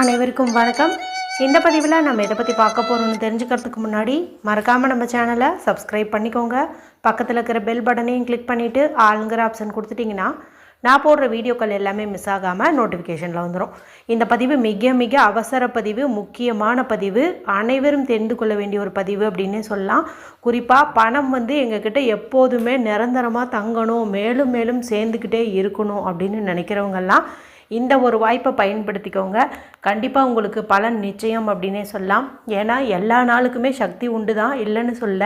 அனைவருக்கும் வணக்கம். இந்த பதிவில் நம்ம எதை பற்றி பார்க்க போகிறோம்னு தெரிஞ்சுக்கிறதுக்கு முன்னாடி மறக்காமல் நம்ம சேனலை சப்ஸ்கிரைப் பண்ணிக்கோங்க. பக்கத்தில் இருக்கிற பெல் பட்டனையும் கிளிக் பண்ணிவிட்டு ஆளுங்கிற ஆப்ஷன் கொடுத்துட்டிங்கன்னா நான் போடுற வீடியோக்கள் எல்லாமே மிஸ் ஆகாமல் நோட்டிஃபிகேஷனில் வந்துடும் இந்த பதிவு மிக மிக அவசர பதிவு முக்கியமான பதிவு. அனைவரும் தெரிந்து கொள்ள வேண்டிய ஒரு பதிவு அப்படின்னே சொல்லலாம். குறிப்பாக பணம் வந்து எங்ககிட்ட எப்போதுமே நிரந்தரமாக தங்கணும் மேலும் மேலும் சேர்ந்துக்கிட்டே இருக்கணும் அப்படின்னு நினைக்கிறவங்கெல்லாம் இந்த ஒரு வாய்ப்பை பயன்படுத்திக்கோங்க. கண்டிப்பாக உங்களுக்கு பலன் நிச்சயம் அப்படின்னே சொல்லலாம். ஏன்னா எல்லா நாளுக்குமே சக்தி உண்டு தான் இல்லைன்னு சொல்ல.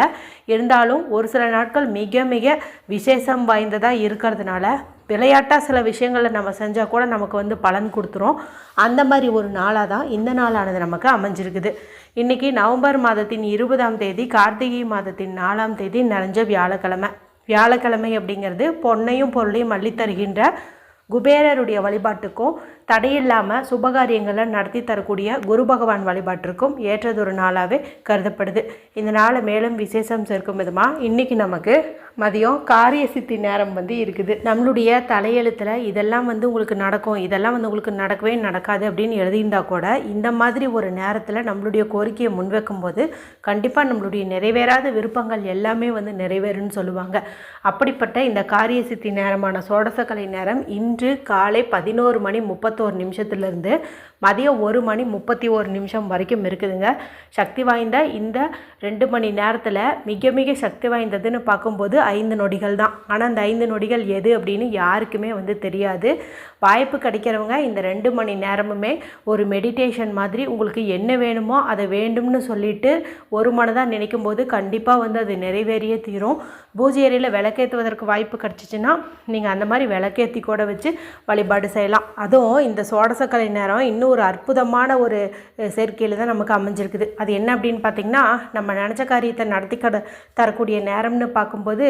இருந்தாலும் ஒரு சில நாட்கள் மிக மிக விசேஷம் வாய்ந்ததாக இருக்கிறதுனால விளையாட்டாக சில விஷயங்களை நம்ம செஞ்சால் கூட நமக்கு வந்து பலன் கொடுத்துரும். அந்த மாதிரி ஒரு நாளாக தான் இந்த நாளானது நமக்கு அமைஞ்சிருக்குது. இன்றைக்கி நவம்பர் மாதத்தின் இருபதாம் தேதி கார்த்திகை மாதத்தின் நாலாம் தேதி நிறைஞ்ச வியாழக்கிழமை. வியாழக்கிழமை அப்படிங்கிறது பொன்னையும் பொருளையும் அள்ளித் தருகின்ற குபேரருடைய வழிபாட்டுக்கும் தடையில்லாமல் சுபகாரியங்களை நடத்தி தரக்கூடிய குரு பகவான் வழிபாட்டிற்கும் ஏற்றதொரு நாளாகவே கருதப்படுது. இந்த நாளை மேலும் விசேஷம் சேர்க்கும் விதமாக இன்றைக்கி நமக்கு மதியம் காரிய சித்தி நேரம் வந்து இருக்குது. நம்மளுடைய தலையெழுத்தில் இதெல்லாம் வந்து உங்களுக்கு நடக்கும் இதெல்லாம் வந்து உங்களுக்கு நடக்கவே நடக்காது அப்படின்னு எழுதியிருந்தா கூட இந்த மாதிரி ஒரு நேரத்தில் நம்மளுடைய கோரிக்கையை முன்வைக்கும் போது கண்டிப்பாக நம்மளுடைய நிறைவேறாத விருப்பங்கள் எல்லாமே வந்து நிறைவேறும்னு சொல்லுவாங்க. அப்படிப்பட்ட இந்த காரிய சித்தி நேரமான சோடசக்கலை நேரம் இன்று காலை பதினோரு மணி முப்பத்தி முப்பத்தோரு நிமிஷத்துலேருந்து மதியம் ஒரு மணி முப்பத்தி ஒரு நிமிஷம் வரைக்கும் இருக்குதுங்க. சக்தி வாய்ந்த இந்த ரெண்டு மணி நேரத்தில் மிக மிக சக்தி வாய்ந்ததுன்னு பார்க்கும்போது ஐந்து நொடிகள் தான். ஆனால் அந்த ஐந்து நொடிகள் எது அப்படின்னு யாருக்குமே வந்து தெரியாது. வாய்ப்பு கிடைக்கிறவங்க இந்த ரெண்டு மணி நேரமுமே ஒரு மெடிடேஷன் மாதிரி உங்களுக்கு என்ன வேணுமோ அதை வேண்டும்னு சொல்லிட்டு ஒரு மனதாக நினைக்கும் போது கண்டிப்பாக வந்து அது நிறைவேறியே தீரும். பூஜை அறையில் விளக்கேற்றுவதற்கு வாய்ப்பு கிடச்சிச்சின்னா நீங்கள் அந்த மாதிரி விளக்கேற்றி கூட வச்சு வழிபாடு செய்யலாம். அதுவும் இந்த சோடசக்கலை நேரம் இன்னும் ஒரு அற்புதமான ஒரு சேர்க்கையில் தான் நமக்கு அமைஞ்சிருக்குது. அது என்ன அப்படின்னு பார்த்தீங்கன்னா நம்ம நினச்ச காரியத்தை நடத்தி கட தரக்கூடிய நேரம்னு பார்க்கும்போது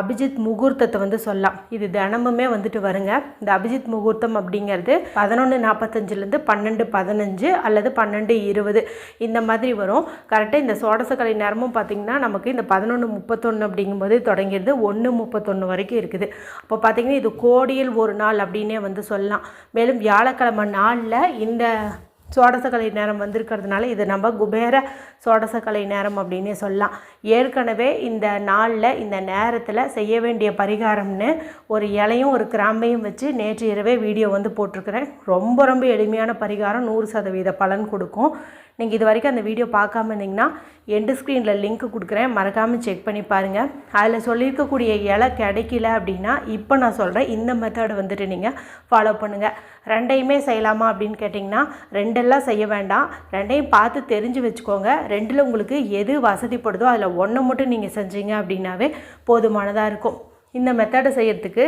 அபிஜித் முகூர்த்தத்தை வந்து சொல்லலாம். இது தினமுமே வந்துட்டு வருங்க. இந்த அபிஜித் முகூர்த்தம் அப்படிங்கிறது பதினொன்று நாற்பத்தஞ்சிலேருந்து பன்னெண்டு பதினஞ்சு அல்லது பன்னெண்டு இருபது இந்த மாதிரி வரும். கரெக்டாக இந்த சோடசக்கலை நேரமும் பார்த்திங்கன்னா நமக்கு இந்த பதினொன்று முப்பத்தொன்று அப்படிங்கும்போது தொடங்கிடுது ஒன்று முப்பத்தொன்று வரைக்கும் இருக்குது. அப்போ பார்த்திங்கன்னா இது கோடியில் ஒரு நாள் அப்படின்னே வந்து சொல்லலாம். மேலும் வியாழக்கிழமை நாளில் இந்த இந்த சோடசக்கலை நேரம் வந்திருக்கிறதுனால இதை நம்ம குபேர சோடசக்கலை நேரம் அப்படின்னே சொல்லலாம். ஏற்கனவே இந்த நாளில் இந்த நேரத்தில் செய்ய வேண்டிய பரிகாரம்னு ஒரு இலையும் ஒரு கிராம்பையும் வச்சு நேற்று இரவே வீடியோ வந்து போட்டிருக்கிறேன். ரொம்ப ரொம்ப எளிமையான பரிகாரம். நூறு சதவீத பலன் கொடுக்கும். நீங்கள் இது வரைக்கும் அந்த வீடியோ பார்க்காம இருந்தீங்கன்னா எண்டு ஸ்க்ரீனில் லிங்க் கொடுக்குறேன். மறக்காமல் செக் பண்ணி பாருங்கள் அதில் சொல்லியிருக்கக்கூடிய இலை கிடைக்கல அப்படின்னா இப்போ நான் சொல்கிறேன் இந்த மெத்தடை வந்துட்டு நீங்கள் ஃபாலோ பண்ணுங்கள் ரெண்டையுமே செய்யலாமா அப்படின்னு கேட்டிங்கன்னா ரெண்டெல்லாம் செய்ய வேண்டாம். ரெண்டையும் பார்த்து தெரிஞ்சு வச்சுக்கோங்க. ரெண்டில் உங்களுக்கு எது வசதிப்படுதோ அதில் ஒன்று மட்டும் நீங்கள் செஞ்சீங்க அப்படின்னாவே போதுமானதாக இருக்கும். இந்த மெத்தடை செய்கிறதுக்கு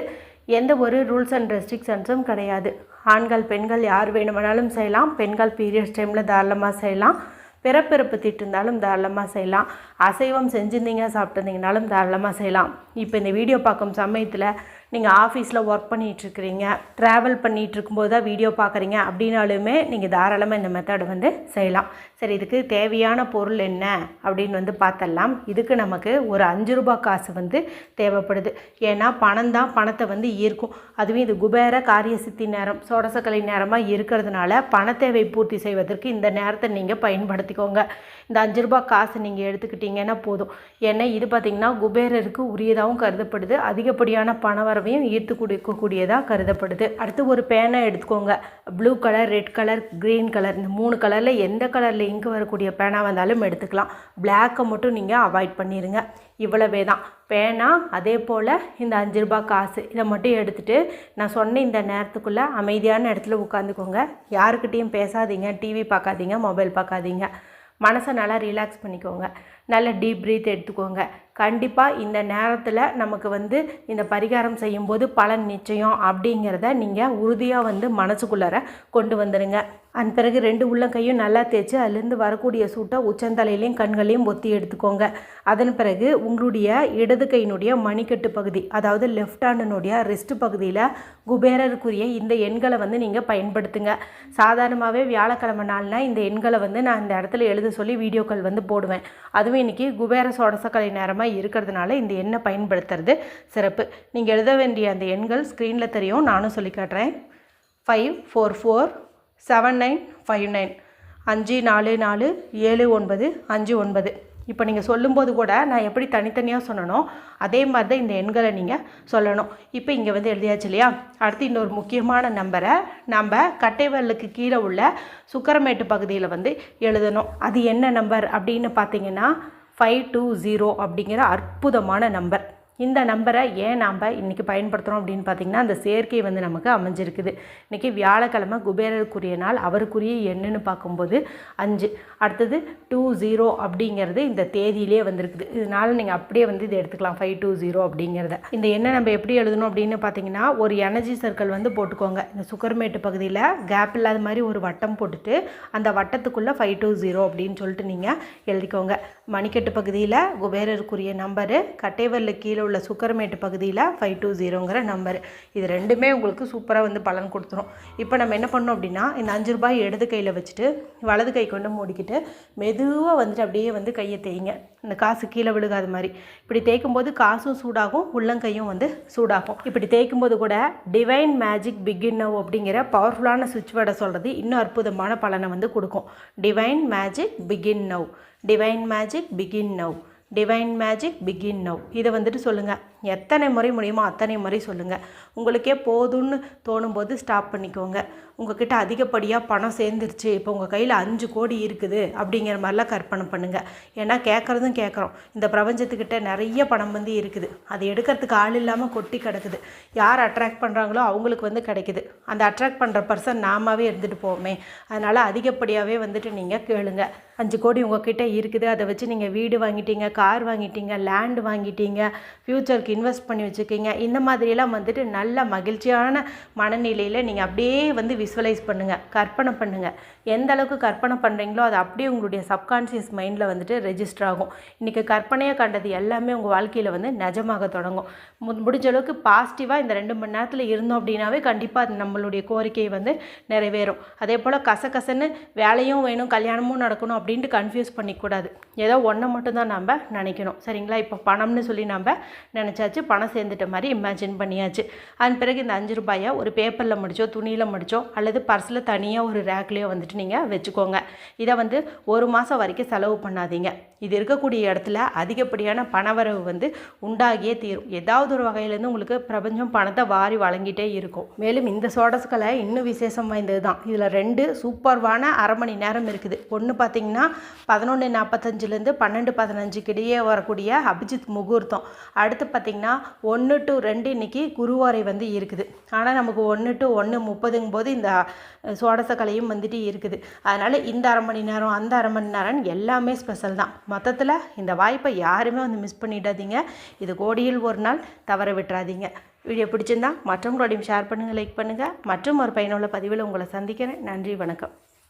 எந்த ஒரு ரூல்ஸ் அண்ட் ரெஸ்ட்ரிக்ஷன்ஸும் கிடையாது. ஆண்கள் பெண்கள் யார் வேணுமானாலும் செய்யலாம். பெண்கள் பீரியட்ஸ் டைமில் தாராளமாக செய்யலாம். பிறப்பிறப்பு திட்டிருந்தாலும் தாராளமாக செய்யலாம். அசைவம் செஞ்சுருந்தீங்க சாப்பிட்டுருந்தீங்கனாலும் தாராளமாக செய்யலாம். இப்போ இந்த வீடியோ பார்க்கும் சமயத்தில் நீங்கள் ஆஃபீஸில் ஒர்க் பண்ணிகிட்ருக்கிறீங்க ட்ராவல் பண்ணிகிட்ருக்கும்போது தான் வீடியோ பார்க்குறீங்க அப்படின்னாலுமே நீங்கள் தாராளமாக இந்த மெத்தடை வந்து செய்யலாம். சரி இதுக்கு தேவையான பொருள் என்ன அப்படின்னு வந்து பார்த்தலாம் இதுக்கு நமக்கு ஒரு அஞ்சு ரூபாய் காசு வந்து தேவைப்படுது. ஏன்னா பணம் தான் பணத்தை வந்து ஈர்க்கும். அதுவும் இது குபேர காரிய சித்தி நேரம் சோடசக்கலை நேரமாக இருக்கிறதுனால பண தேவை பூர்த்தி செய்வதற்கு இந்த நேரத்தை நீங்கள் பயன்படுத்திக்கோங்க. இந்த அஞ்சு ரூபாய் காசு நீங்கள் எடுத்துக்கிட்டீங்கன்னா போதும். ஏன்னா இது பார்த்திங்கன்னா குபேரருக்கு உரியதாகவும் கருதப்படுது. அதிகப்படியான பண வரவையும் ஈர்த்து கொடுக்கக்கூடியதாக கருதப்படுது. அடுத்து ஒரு பேனை எடுத்துக்கோங்க. Blue colour red colour green colour இந்த மூணு கலரில் எந்த கலரில் இங்கு வரக்கூடிய பேனா வந்தாலும் எடுத்துக்கலாம். பிளாக்கை மட்டும் நீங்கள் அவாய்ட் பண்ணிடுங்க இவ்வளவே தான். பேனா அதே போல் இந்த அஞ்சு ரூபாய் காசு இதை மட்டும் எடுத்துகிட்டு நான் சொன்ன இந்த நேரத்துக்குள்ளே அமைதியான இடத்துல உட்காந்துக்கோங்க. யாருக்கிட்டேயும் பேசாதீங்க. டிவி பார்க்காதீங்க மொபைல் பார்க்காதீங்க. மனசை நல்லா ரிலாக்ஸ் பண்ணிக்கோங்க. நல்ல டீப் ப்ரீத் எடுத்துக்கோங்க. கண்டிப்பாக இந்த நேரத்தில் நமக்கு வந்து இந்த பரிகாரம் செய்யும்போது பலன் நிச்சயம் அப்படிங்கிறத நீங்கள் உறுதியாக வந்து மனசுக்குள்ளார கொண்டு வந்துடுங்க அதன் பிறகு ரெண்டு உள்ளங்கையும் நல்லா தேய்ச்சி அதுலேருந்து வரக்கூடிய சூட்டை உச்சந்தலையிலையும் கண்களையும் ஒத்தி எடுத்துக்கோங்க. அதன் பிறகு உங்களுடைய இடது கையினுடைய மணிக்கட்டு பகுதி அதாவது லெஃப்ட் ஹேண்டினுடைய ரிஸ்ட் பகுதியில் குபேரருக்குரிய இந்த எண்களை வந்து நீங்கள் பயன்படுத்துங்க. சாதாரணமாகவே வியாழக்கிழமை நாள்னால் இந்த எண்களை வந்து நான் இந்த இடத்துல எழுத சொல்லி வீடியோக்கள் வந்து போடுவேன். அதுவும் இன்றைக்கி குபேர சோடசக்கலை நேரமாக இருக்கிறதுனால இந்த எண்ணை பயன்படுத்துறது சிறப்பு. நீங்கள் எழுத வேண்டிய அந்த எண்கள் ஸ்க்ரீனில் தெரியும். நானும் சொல்லி காட்டுறேன். Five four four seven nine five nine அஞ்சு நாலு நாலு ஏழு ஒன்பது அஞ்சு ஒன்பது. இப்போ நீங்கள் சொல்லும்போது கூட நான் எப்படி தனித்தனியாக சொன்னனோ அதே மாதிரி தான் இந்த எண்களை நீங்கள் சொல்லணும். இப்போ இங்கே வந்து எழுதியாச்சு இல்லையா? அடுத்து இன்னொரு முக்கியமான நம்பரை நம்ம கட்டைவல்லுக்கு கீழே உள்ள சுக்கரமேட்டு பகுதியில் வந்து எழுதணும். அது என்ன நம்பர் அப்படின்னு பார்த்தீங்கன்னா ஃபைவ் டூ ஜீரோ அப்படிங்கிற அற்புதமான நம்பர் இந்த நம்பரை ஏன் நாம் இன்றைக்கி பயன்படுத்துகிறோம் அப்படின்னு பார்த்தீங்கன்னா அந்த சேர்க்கை வந்து நமக்கு அமைஞ்சிருக்குது. இன்றைக்கி வியாழக்கிழமை குபேரருக்குரிய நாள் அவருக்குரிய எண்ணுன்னு பார்க்கும்போது அஞ்சு. அடுத்தது டூ ஜீரோ அப்படிங்கிறது இந்த தேதியிலே வந்திருக்குது. இதனால் நீங்கள் அப்படியே வந்து இதை எடுத்துக்கலாம் ஃபைவ் டூ ஜீரோ அப்படிங்கிறத. இந்த எண்ணை நம்ம எப்படி எழுதணும் அப்படின்னு பார்த்தீங்கன்னா ஒரு எனர்ஜி சர்க்கிள் வந்து போட்டுக்கோங்க. இந்த சுக்கர்மேட்டு பகுதியில் கேப் இல்லாத மாதிரி ஒரு வட்டம் போட்டுட்டு அந்த வட்டத்துக்குள்ளே ஃபைவ் டூ ஜீரோ அப்படின்னு சொல்லிட்டு நீங்கள் எழுதிக்கோங்க. மணிக்கட்டு பகுதியில் குபேரருக்குரிய நம்பரு கட்டைவரில் கீழே உள்ள சுக்கரமேட்டு பகுதியில் ஃபைவ் டூ ஜீரோங்கிற நம்பர் இது ரெண்டுமே உங்களுக்கு சூப்பராக வந்து பலன் கொடுத்துரும். இப்போ நம்ம என்ன பண்ணோம் அப்படின்னா இந்த அஞ்சு ரூபாய் இடது கையில் வச்சுட்டு வலது கை கொண்டு மூடிக்கிட்டு மெதுவாக வந்துட்டு அப்படியே வந்து கையை தேய்ங்க. இந்த காசு கீழே விழுகாத மாதிரி. இப்படி தேய்க்கும் போது காசும் சூடாகும் உள்ளங்கையும் வந்து சூடாகும். இப்படி தேய்க்கும் போது கூட டிவைன் மேஜிக் பிகின் நவ் அப்படிங்கிற பவர்ஃபுல்லான சுவிட்ச் வேர்டை சொல்கிறது இன்னும் அற்புதமான பலனை வந்து கொடுக்கும். Divine magic begin now divine magic begin now divine magic begin now இதை வந்துட்டு சொல்லுங்கள் எத்தனை முறை முடியுமோ அத்தனை முறை சொல்லுங்கள் உங்களுக்கே போதும்னு தோணும்போது ஸ்டாப் பண்ணிக்கோங்க. உங்ககிட்ட அதிகப்படியாக பணம் சேர்ந்துருச்சு. இப்போ உங்கள் கையில் அஞ்சு கோடி இருக்குது அப்படிங்கிற மாதிரிலாம் கற்பனை பண்ணுங்கள் ஏன்னா கேட்குறதும் கேட்குறோம் இந்த பிரபஞ்சத்துக்கிட்ட நிறைய பணம் வந்து இருக்குது. அதை எடுக்கிறதுக்கு ஆள் இல்லாமல் கொட்டி கிடக்குது. யார் அட்ராக்ட் பண்ணுறாங்களோ அவங்களுக்கு வந்து கிடைக்குது. அந்த அட்ராக்ட் பண்ணுற பர்சன் நாமாவே இருந்துட்டு போவோமே. அதனால் அதிகப்படியாகவே வந்துட்டு நீங்கள் கேளுங்க. அஞ்சு கோடி உங்ககிட்ட இருக்குது. அதை வச்சு நீங்கள் வீடு வாங்கிட்டீங்க கார் வாங்கிட்டீங்க லேண்டு வாங்கிட்டீங்க ஃப்யூச்சருக்கு இன்வெஸ்ட் பண்ணி வச்சுருக்கீங்க. இந்த மாதிரியெல்லாம் வந்துட்டு நல்ல மகிழ்ச்சியான மனநிலையில் நீங்கள் அப்படியே வந்து விசுவலைஸ் பண்ணுங்கள் கற்பனை பண்ணுங்கள் எந்த அளவுக்கு கற்பனை பண்ணுறீங்களோ அது அப்படியே உங்களுடைய சப்கான்ஷியஸ் மைண்டில் வந்துட்டு ரெஜிஸ்டர் ஆகும். இன்றைக்கி கற்பனையாக கண்டது எல்லாமே உங்கள் வாழ்க்கையில் வந்து நிஜமாக தொடங்கும். மு முடிஞ்ச அளவுக்கு பாசிட்டிவாக இந்த ரெண்டு மணி நேரத்தில் இருந்தோம் அப்படின்னாவே கண்டிப்பாக அது நம்மளுடைய கோரிக்கை வந்து நிறைவேறும். அதே போல் கசகசன்னு வேலையும் வேணும் கல்யாணமும் நடக்கணும் அப்படின்ட்டு கன்ஃபியூஸ் பண்ணிக்கூடாது ஏதோ ஒன்றை மட்டும்தான் நம்ம நினைக்கணும். சரிங்களா? இப்போ பணம்னு சொல்லி நம்ம நினச்சாச்சு பணம் சேர்ந்துட்ட மாதிரி இமேஜின் பண்ணியாச்சு. அதன் பிறகு இந்த அஞ்சு ரூபாயை ஒரு பேப்பரில் முடிச்சோ துணியில் முடிச்சோ அல்லது பர்ஸில் தனியாக ஒரு ரேக்லேயோ வந்துட்டு நீங்கள் வச்சுக்கோங்க. இதை வந்து ஒரு மாதம் வரைக்கும் செலவு பண்ணாதீங்க. இது இருக்கக்கூடிய இடத்துல அதிகப்படியான பணவரவு வந்து உண்டாகியே தீரும். ஏதாவது ஒரு வகையிலேருந்து உங்களுக்கு பிரபஞ்சம் பணத்தை வாரி வழங்கிட்டே இருக்கும். மேலும் இந்த சோடஸ்களை இன்னும் விசேஷம் வாய்ந்தது தான் இதில் ரெண்டு சூப்பர்வான அரை மணி நேரம் இருக்குது. ஒன்று பார்த்தீங்கன்னா பதினொன்று நாற்பத்தஞ்சிலேருந்து பன்னெண்டு பதினஞ்சுக்கு இடையே வரக்கூடிய அபிஜித் முகூர்த்தம். அடுத்து பார்த்திங்கன்னா பார்த்திங்கன்னா ஒன்று டு ரெண்டு இன்றைக்கி குருவாரை வந்து இருக்குது. ஆனால் நமக்கு ஒன்று டு ஒன்று முப்பதுங்கும் போது இந்த சோடசக்கலையும் வந்துட்டு இருக்குது. அதனால் இந்த அரை மணி நேரம் அந்த அரை மணி நேரம் எல்லாமே ஸ்பெஷல் தான். மொத்தத்தில் இந்த வாய்ப்பை யாருமே வந்து மிஸ் பண்ணிடாதீங்க. இது கோடியில் ஒரு நாள் தவற விட்டுறாதீங்க. வீடியோ பிடிச்சிருந்தா மற்றவங்களோடையும் ஷேர் பண்ணுங்கள் லைக் பண்ணுங்கள் மற்றும் ஒரு பயனுள்ள பதிவில் உங்களை சந்திக்கிறேன். நன்றி வணக்கம்.